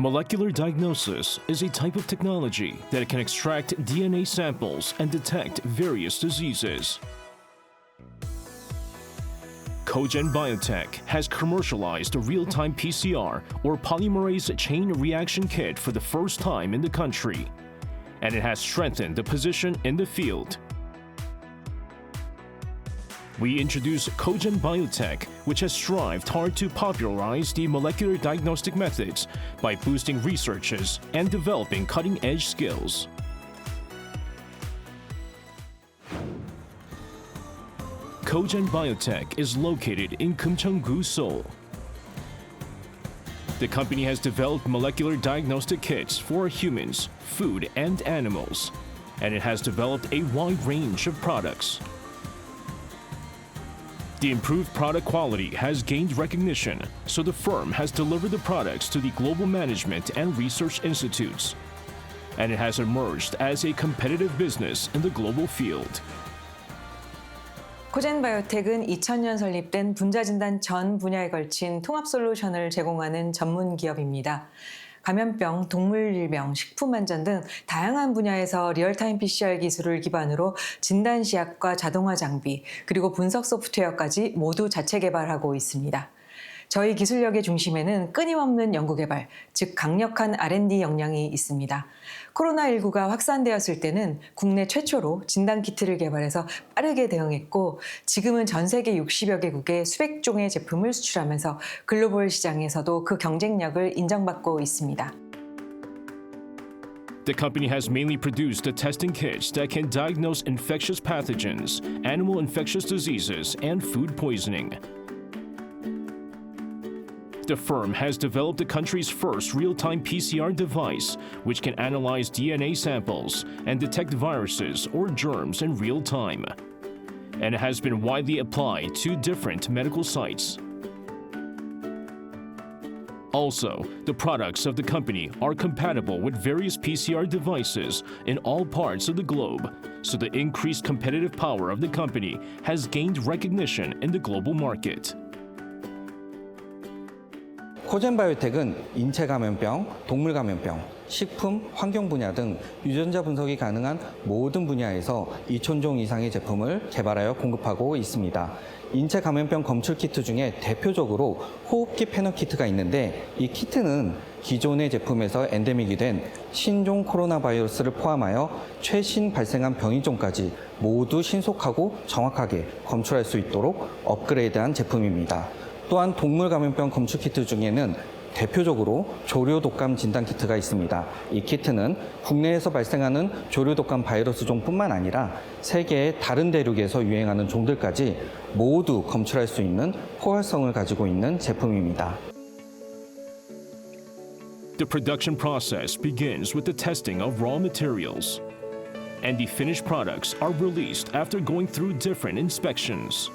Molecular diagnosis is a type of technology that can extract DNA samples and detect various diseases. Cogen Biotech has commercialized a real-time PCR or polymerase chain reaction kit for the first time in the country, and it has strengthened the position in the field. We introduce Cogen Biotech, which has strived hard to popularize the molecular diagnostic methods by boosting researches and developing cutting-edge skills. Cogen Biotech is located in Kumcheong-gu, Seoul. The company has developed molecular diagnostic kits for humans, food, and animals, and it has developed a wide range of products. The improved product quality has gained recognition, so the firm has delivered the products to the global management and research institutes. And it has emerged as a competitive business in the global field. 코젠 바이오텍은 2000년 설립된 분자 진단 전 분야에 걸친 통합 솔루션을 제공하는 전문 기업입니다. 감염병, 동물질병, 식품안전 등 다양한 분야에서 리얼타임 PCR 기술을 기반으로 진단 시약과 자동화 장비, 그리고 분석 소프트웨어까지 모두 자체 개발하고 있습니다. 저희 기술력의 중심에는 끊임없는 연구개발, 즉 강력한 R&D 역량이 있습니다. 코로나19가 확산되었을 때는 국내 최초로 진단키트를 개발해서 빠르게 대응했고 지금은 전 세계 60여 개국에 수백 종의 제품을 수출하면서 글로벌 시장에서도 그 경쟁력을 인정받고 있습니다. The company has mainly produced the testing kits that can diagnose infectious pathogens, animal infectious diseases, and food poisoning. The firm has developed the country's first real time PCR device, which can analyze DNA samples and detect viruses or germs in real time. And it has been widely applied to different medical sites. Also, the products of the company are compatible with various PCR devices in all parts of the globe, so the increased competitive power of the company has gained recognition in the global market. 코젠 바이오텍은 인체 감염병, 동물 감염병, 식품, 환경 분야 등 유전자 분석이 가능한 모든 분야에서 2천 이상의 제품을 개발하여 공급하고 있습니다. 인체 감염병 검출 키트 중에 대표적으로 호흡기 패널 키트가 있는데 이 키트는 기존의 제품에서 엔데믹이 된 신종 코로나 바이러스를 포함하여 최신 발생한 병인종까지 모두 신속하고 정확하게 검출할 수 있도록 업그레이드한 제품입니다. 또한 동물 감염병 검출 키트 중에는 대표적으로 조류 독감 진단 키트가 있습니다. 이 키트는 국내에서 발생하는 조류 독감 바이러스 종뿐만 아니라 세계의 다른 대륙에서 유행하는 종들까지 모두 검출할 수 있는 포괄성을 가지고 있는 제품입니다. The production process begins with the testing of raw materials, and the finished products are released after going through different inspections.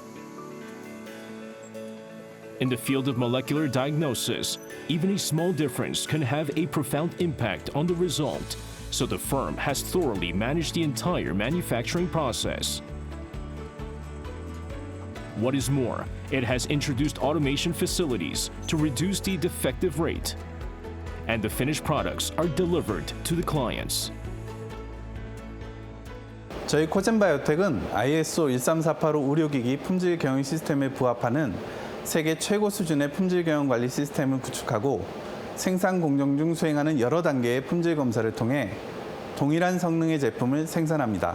In the field of molecular diagnosis, even a small difference can have a profound impact on the result, so the firm has thoroughly managed the entire manufacturing process. What is more, it has introduced automation facilities to reduce the defective rate, and the finished products are delivered to the clients. 저희 코젠바이오텍은 ISO 13485 의료기기 품질 경영 시스템에 부합하는 세계 최고 수준의 품질 경영 관리 시스템을 구축하고 생산 공정 중 수행하는 여러 단계의 품질 검사를 통해 동일한 성능의 제품을 생산합니다.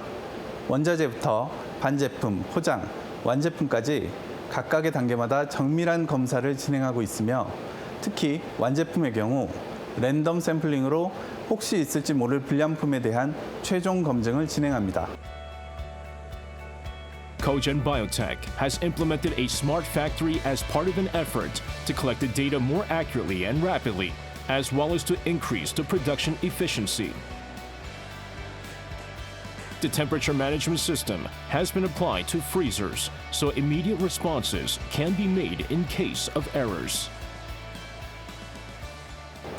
원자재부터 반제품, 포장, 완제품까지 각각의 단계마다 정밀한 검사를 진행하고 있으며 특히 완제품의 경우 랜덤 샘플링으로 혹시 있을지 모를 불량품에 대한 최종 검증을 진행합니다. Cogen Biotech has implemented a smart factory as part of an effort to collect the data more accurately and rapidly, as well as to increase the production efficiency. The temperature management system has been applied to freezers, so immediate responses can be made in case of errors.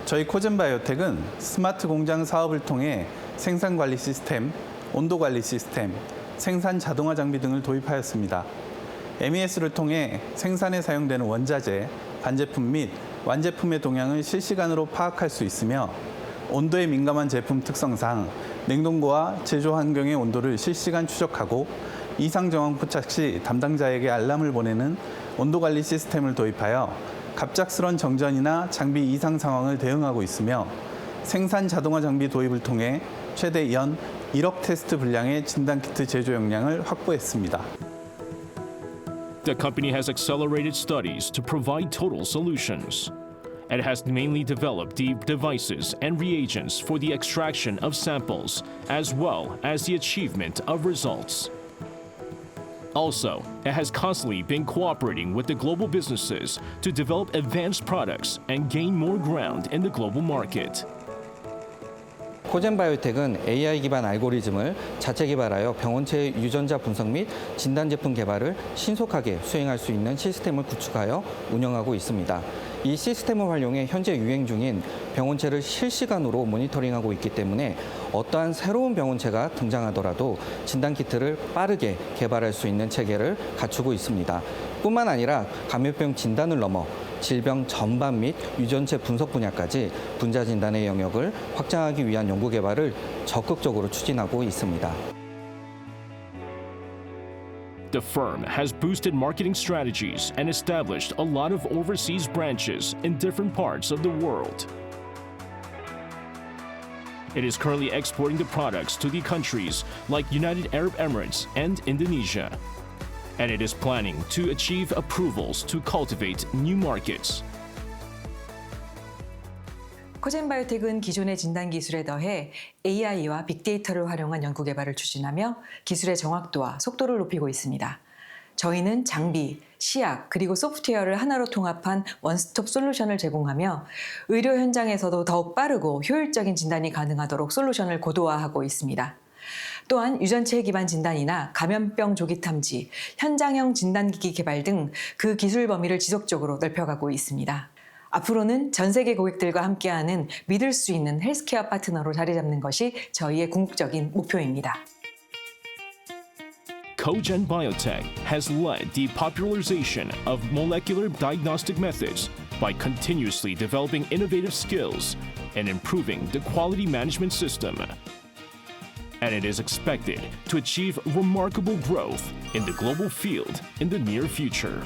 저희 코젠바이오텍은 스마트 공장 사업을 통해 생산 관리 시스템, 온도 관리 시스템, 생산 자동화 장비 등을 도입하였습니다. MES를 통해 생산에 사용되는 원자재, 반제품 및 완제품의 동향을 실시간으로 파악할 수 있으며 온도에 민감한 제품 특성상 냉동고와 제조 환경의 온도를 실시간 추적하고 이상 정황 포착 시 담당자에게 알람을 보내는 온도 관리 시스템을 도입하여 갑작스런 정전이나 장비 이상 상황을 대응하고 있으며 생산 자동화 장비 도입을 통해 최대 연 1억 테스트 분량의 진단 키트 제조 역량을 확보했습니다. The company has accelerated studies to provide total solutions. It has mainly developed the devices and reagents for the extraction of samples, as well as the achievement of results. Also, it has constantly been cooperating with the global businesses to develop advanced products and gain more ground in the global market. 코젠바이오텍은 AI 기반 알고리즘을 자체 개발하여 병원체의 유전자 분석 및 진단 제품 개발을 신속하게 수행할 수 있는 시스템을 구축하여 운영하고 있습니다. 이 시스템을 활용해 현재 유행 중인 병원체를 실시간으로 모니터링하고 있기 때문에 어떠한 새로운 병원체가 등장하더라도 진단 키트를 빠르게 개발할 수 있는 체계를 갖추고 있습니다. 뿐만 아니라 감염병 진단을 넘어 질병 전반 및 유전체 분석 분야까지 분자 진단의 영역을 확장하기 위한 연구 개발을 적극적으로 추진하고 있습니다. The firm has boosted marketing strategies and established a lot of overseas branches in different parts of the world. It is currently exporting the products to the countries like United Arab Emirates and Indonesia. And it is planning to achieve approvals to cultivate new markets. 코젠바이오텍은 기존의 진단 기술에 더해 AI와 빅데이터를 활용한 연구 개발을 추진하며 기술의 정확도와 속도를 높이고 있습니다. 저희는 장비, 시약, 그리고 소프트웨어를 하나로 통합한 원스톱 솔루션을 제공하며 의료 현장에서도 더욱 빠르고 효율적인 진단이 가능하도록 솔루션을 고도화하고 있습니다. 또한 유전체 기반 진단이나 감염병 조기 탐지, 현장형 진단기기 개발 등 그 기술 범위를 지속적으로 넓혀가고 있습니다. 앞으로는 전 세계 고객들과 함께하는 믿을 수 있는 헬스케어 파트너로 자리 잡는 것이 저희의 궁극적인 목표입니다. Cogen Biotech has led the popularization of molecular diagnostic methods by continuously developing innovative skills and improving the quality management system. And it is expected to achieve remarkable growth in the global field in the near future.